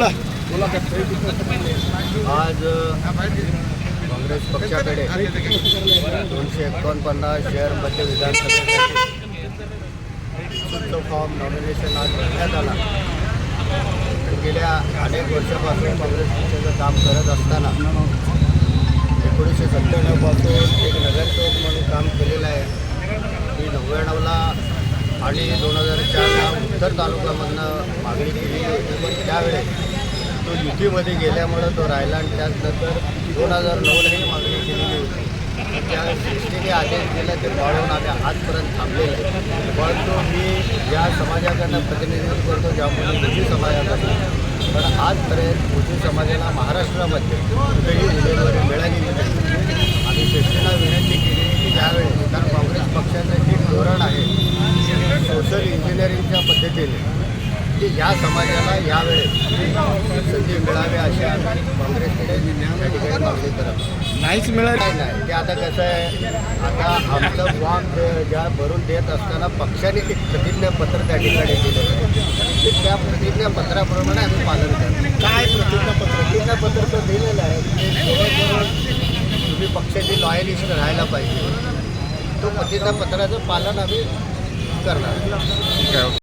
आज काँग्रेस पक्षाकडे दोनशे एकोणपन्नास शहरमध्ये मध्य फॉर्म नॉमिनेशन आज भरण्यात आला. गेल्या अनेक वर्षापासून काँग्रेस पक्षाचं काम करत असताना एकोणीसशे सत्त्याण्णवपासून एक नगरसेवक म्हणून काम केलेलं आहे. मी नव्याण्णवला आणि दोन हजार चारला उत्तर तालुक्यामधनं मागणी केली होती पण त्यावेळेस तो युतीमध्ये गेल्यामुळं तो राहिला आणि त्यानंतर दोन हजार नऊलाही मागणी केलेली होती. त्या सृष्टीने आदेश दिला ते पाळून आम्ही आजपर्यंत थांबले आहे. परंतु मी या समाजाकडनं प्रतिनिधित्व करतो ज्यामुळे हिंदू समाजाकडनं पण आजपर्यंत मुस्लिम समाजाला महाराष्ट्रामध्ये कुठेही उमेदवारी मिळाली नाही. आम्ही शिवसेना विनंती केली की ज्यावेळी कारण काँग्रेस पक्षाचं जे धोरण आहे सोशल इंजिनिअरिंगच्या पद्धतीने की या समाजाला यावेळेस संधी मिळावी अशी आम्ही काँग्रेसकडे या ठिकाणी मागणी करत आहोत. नाहीच मिळाली. नाही नाही. ते आता कसं आहे आता आमचं फॉर्म ज्या भरून देत असताना पक्षाने एक प्रतिज्ञापत्र त्या ठिकाणी आहे ते त्या प्रतिज्ञापत्राप्रमाणे आम्ही पालन करतो. काय प्रतिज्ञापत्र? प्रतिज्ञापत्र तर दिलेलं आहे. ते तुम्ही पक्षाची लॉयलिस्ट राहायला पाहिजे. तो प्रतिज्ञापत्राचं पालन आम्ही करणार. ठीक आहे